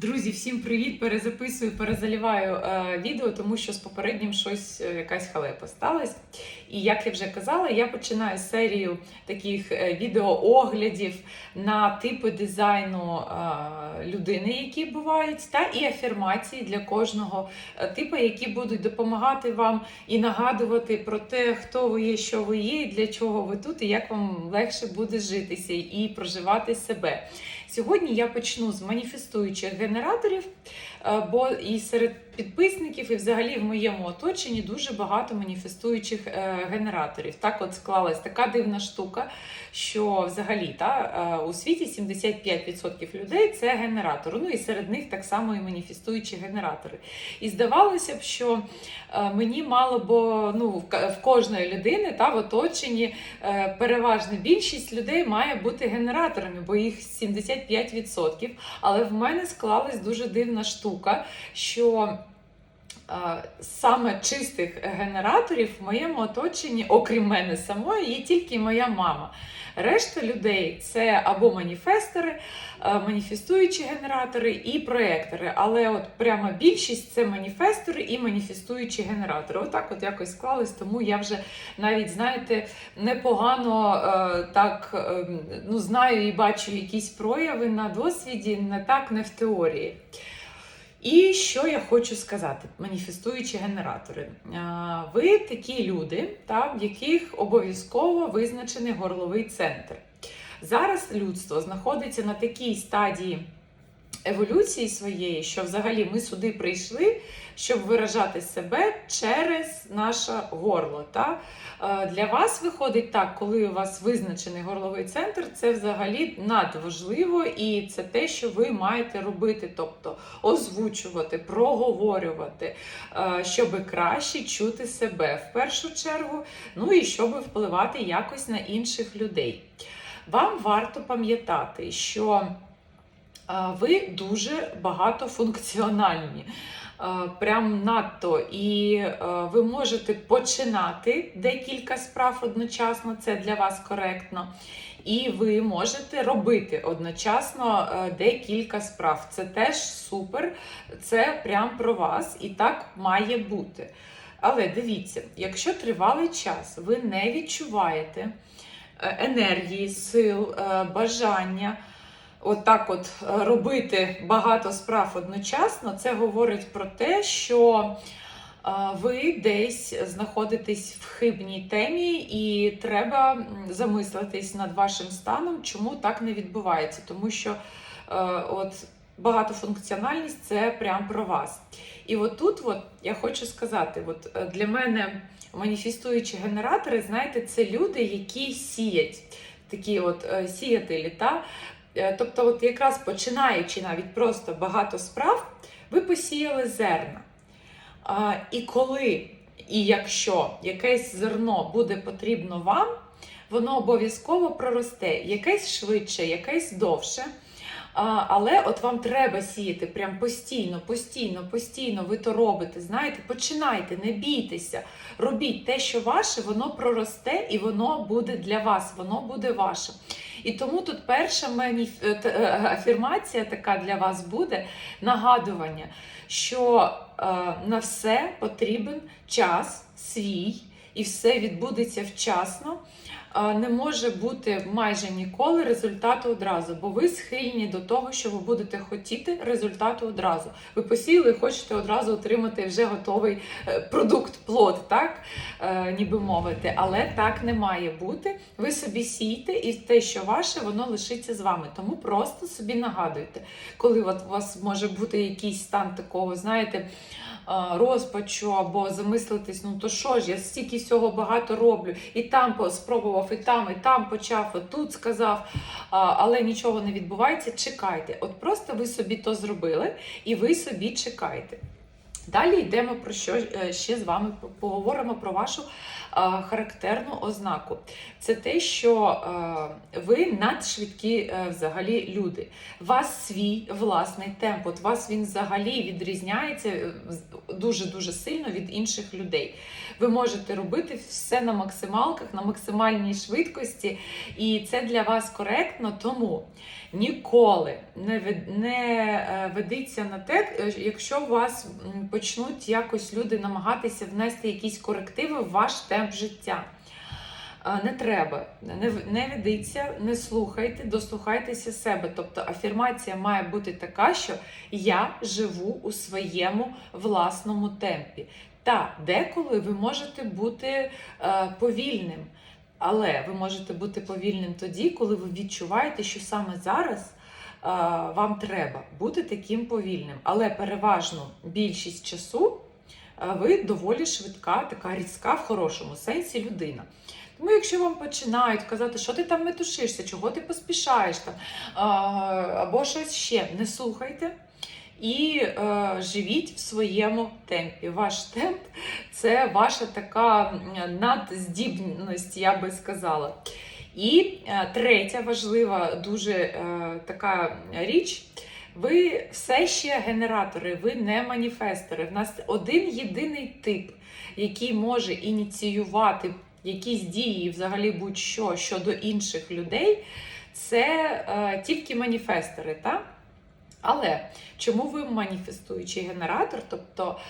Друзі, всім привіт! Перезаписую, перезаліваю е, відео, тому що з попереднім щось е, якась халепа сталася. І як я вже казала, я починаю серію таких е, відеооглядів на типи дизайну е, людини, які бувають, та і афірмації для кожного е, типу, які будуть допомагати вам і нагадувати про те, хто ви є, що ви є, і для чого ви тут, і як вам легше буде житися і проживати себе. Сьогодні я почну з маніфестуючих генераторів, е, бо і серед підписників, і взагалі в моєму оточенні дуже багато маніфестуючих е, генераторів. Так от склалась така дивна штука, що взагалі та, е, у світі 75% людей це генератори. Ну і серед них так само і маніфестуючі генератори. І здавалося б, що е, мені мало бо ну, в кожної людини та в оточенні переважна більшість людей має бути генераторами, бо їх 75%. Але в мене склалась дуже дивна штука, що саме чистих генераторів в моєму оточенні, окрім мене самої, є тільки моя мама. Решта людей це або маніфестори, е, маніфестуючі генератори і проектори. Але от прямо більшість це маніфестори і маніфестуючі генератори. Отак от якось склалось, тому я вже навіть, знаєте, непогано е, так е, ну, знаю і бачу якісь прояви на досвіді, не так, не в теорії. І що я хочу сказати, маніфестуючі генератори. Ви такі люди, та, в яких обов'язково визначений горловий центр. Зараз людство знаходиться на такій стадії еволюції своєї, що взагалі ми сюди прийшли, щоб виражати себе через наше горло. Та? Е, Для вас виходить так, коли у вас визначений горловий центр, це взагалі надважливо, і це те, що ви маєте робити, тобто озвучувати, проговорювати, е, щоб краще чути себе в першу чергу, ну і щоб впливати якось на інших людей. Вам варто пам'ятати, що ви дуже багатофункціональні. Прям надто, і ви можете починати декілька справ одночасно, це для вас коректно. І ви можете робити одночасно е, декілька справ. Це теж супер, це прям про вас, і так має бути. Але дивіться, якщо тривалий час ви не відчуваєте е, енергії, сил, е, бажання отак от е, робити багато справ одночасно, це говорить про те, що е, ви десь знаходитесь в хибній темі, і треба замислитись над вашим станом, чому так не відбувається. Тому що е, от багатофункціональність це прям про вас. І от тут от я хочу сказати: от для мене маніфестуючі генератори, знаєте, це люди, які сіять, такі от сіятелі. Та? Е, Тобто, от якраз починаючи навіть просто багато справ, ви посіяли зерна. І коли і якщо якесь зерно буде потрібно вам, воно обов'язково проросте. Якесь швидше, якесь довше. Але от вам треба сіяти прям постійно, постійно, постійно. Ви то робите. Знаєте, починайте, не бійтеся. Робіть те, що ваше, воно проросте і воно буде для вас, воно буде ваше. І тому тут перша мені е, е, афірмація така для вас буде нагадування, що е, на все потрібен час свій, і все відбудеться вчасно. Не може бути майже ніколи результату одразу, бо ви схильні до того, що ви будете хотіти результату одразу. Ви посіяли, хочете одразу отримати вже готовий е, продукт, плод, так е, ніби мовити. Але так не має бути. Ви собі сійте, і те, що ваше, воно лишиться з вами. Тому просто собі нагадуйте, коли у вас може бути якийсь стан такого, знаєте. Е, Розпачу або замислитись, ну то що ж, я стільки всього багато роблю, і там спробував, і там, і там почав, і тут сказав, але нічого не відбувається. Чекайте. От просто ви собі то зробили, і ви собі чекайте. Далі йдемо про що е, ще з вами поговоримо про вашу е, характерну ознаку. Це те, що е, ви надшвидкі взагалі люди. Вас свій власний темп. От вас він взагалі відрізняється е, дуже дуже сильно від інших людей. Ви можете робити все на максималках, на максимальній швидкості, і це для вас коректно, тому ніколи не вед- не ведіться на те, якщо у вас почнуть якось люди намагатися внести якісь корективи в ваш темп життя. Е, Не треба, не, не ведіться, не слухайте, дослухайтеся себе. Тобто афірмація має бути така, що я живу у своєму власному темпі. Та деколи ви можете бути е, повільним, але ви можете бути повільним тоді, коли ви відчуваєте, що саме зараз вам треба бути таким повільним. Але переважну більшість часу ви доволі швидка, така різка в хорошому сенсі людина. Тому, якщо вам починають казати, що ти там метушишся, чого ти поспішаєш там, або щось ще, не слухайте і е, живіть в своєму темпі. Ваш темп це ваша така надздібність, я би сказала. І е, третя важлива дуже е, така річ. Ви все ще генератори, ви не маніфестори. В нас один єдиний тип, який може ініціювати якісь дії, взагалі будь-що щодо інших людей, це е, тільки маніфестори. Та? Але чому ви маніфестуючий генератор? Тобто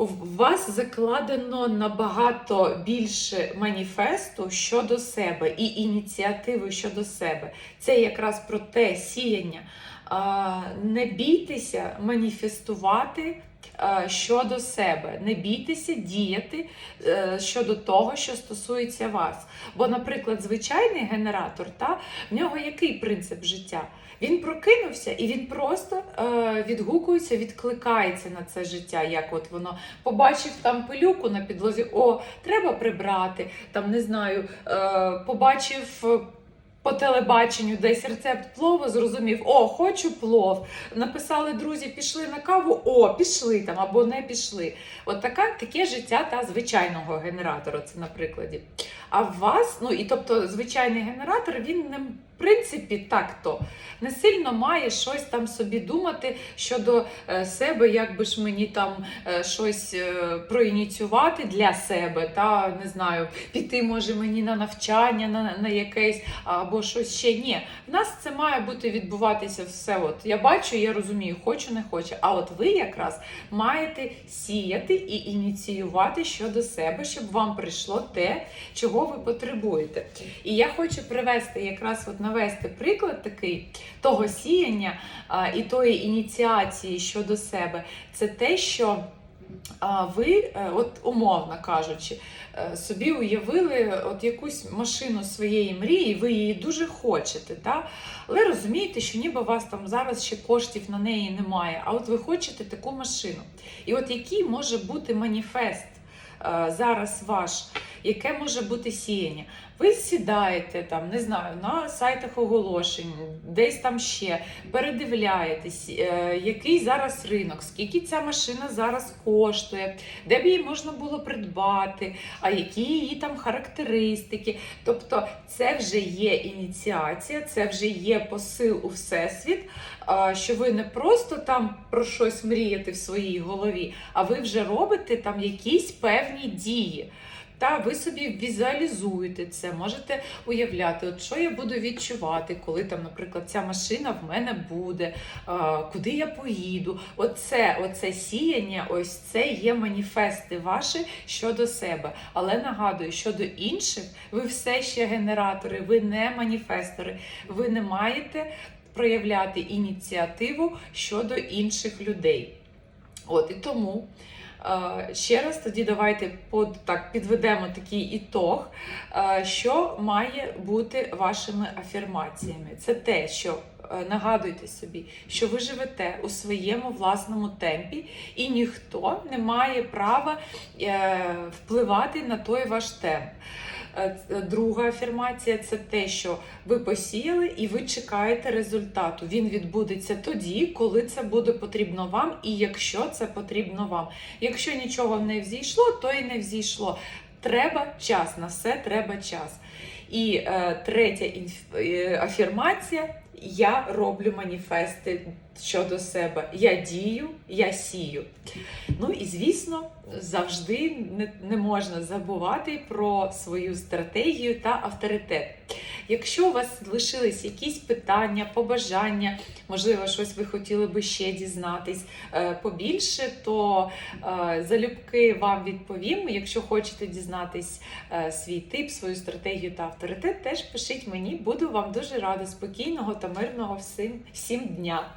у вас закладено набагато більше маніфесту щодо себе і ініціативи щодо себе. Це якраз про те сіяння. Не бійтеся маніфестувати щодо себе, не бійтеся діяти е, щодо того, що стосується вас. Бо, наприклад, звичайний генератор, та, в нього який принцип життя? Він прокинувся і він просто е, відгукується, відкликається на це життя. Як от воно побачив там пилюку на підлозі, о, треба прибрати. Там не знаю, е, побачив. е, По телебаченню десь рецепт плову, зрозумів, о, хочу плов. Написали друзі, пішли на каву, о, пішли там або не пішли. От така, таке життя та звичайного генератора, це на прикладі. А в вас, ну і тобто, звичайний генератор, він не принципі так-то не сильно має щось там собі думати щодо е, себе, як би ж мені там е, щось е, проініціювати для себе, та не знаю, піти може мені на навчання, на, на якесь або щось ще. Ні, в нас це має бути відбуватися все. От я бачу, я розумію, хочу, не хочу. А от ви якраз маєте сіяти і ініціювати щодо себе, щоб вам прийшло те, чого ви потребуєте. І я хочу привести якраз от навести приклад такий того сіяння і тої ініціації щодо себе. Це те, що. Ви, е, от умовно кажучи, е, собі уявили от якусь машину своєї мрії, ви її дуже хочете, та? але розумієте, що ніби у вас там зараз ще коштів на неї немає, а от ви хочете таку машину. І от який може бути маніфест е, зараз ваш, яке може бути сіяння? Ви сідаєте там, не знаю, на сайтах оголошень, десь там ще передивляєтесь, е, який зараз ринок, скільки ця машина зараз коштує, де б її можна було придбати, а які її там характеристики. Тобто, це вже є ініціація, це вже є посил у всесвіт, що ви не просто там про щось мрієте в своїй голові, а ви вже робите там якісь певні дії. Та ви собі візуалізуєте це, можете уявляти, от що я буду відчувати, коли там, наприклад, ця машина в мене буде, куди я поїду. Оце, оце сіяння, ось це є маніфести ваші щодо себе. Але нагадую, щодо інших, ви все ще генератори, ви не маніфестори, ви не маєте проявляти ініціативу щодо інших людей. От і тому. Е, Ще раз тоді давайте так, підведемо такий ітог, е, що має бути вашими афірмаціями. Це те, що е, нагадуйте собі, що ви живете у своєму власному темпі, і ніхто не має права впливати на той ваш темп. Е, ц- Друга афірмація це те, що ви посіяли і ви чекаєте результату. Він відбудеться тоді, коли це буде потрібно вам, і якщо це потрібно вам. Якщо нічого не взійшло, то і не взійшло. Треба час, на все треба час. І е, третя інф- е, афірмація: я роблю маніфести щодо себе. Я дію, я сію. Ну і звісно, завжди не, можна забувати про свою стратегію та авторитет. Якщо у вас лишились якісь питання, побажання, можливо, щось ви хотіли би ще дізнатись е, побільше, то е, залюбки вам відповім. Якщо хочете дізнатись е, свій тип, свою стратегію та авторитет, теж пишіть мені, буду вам дуже рада. Спокійного та мирного всім, всім дня.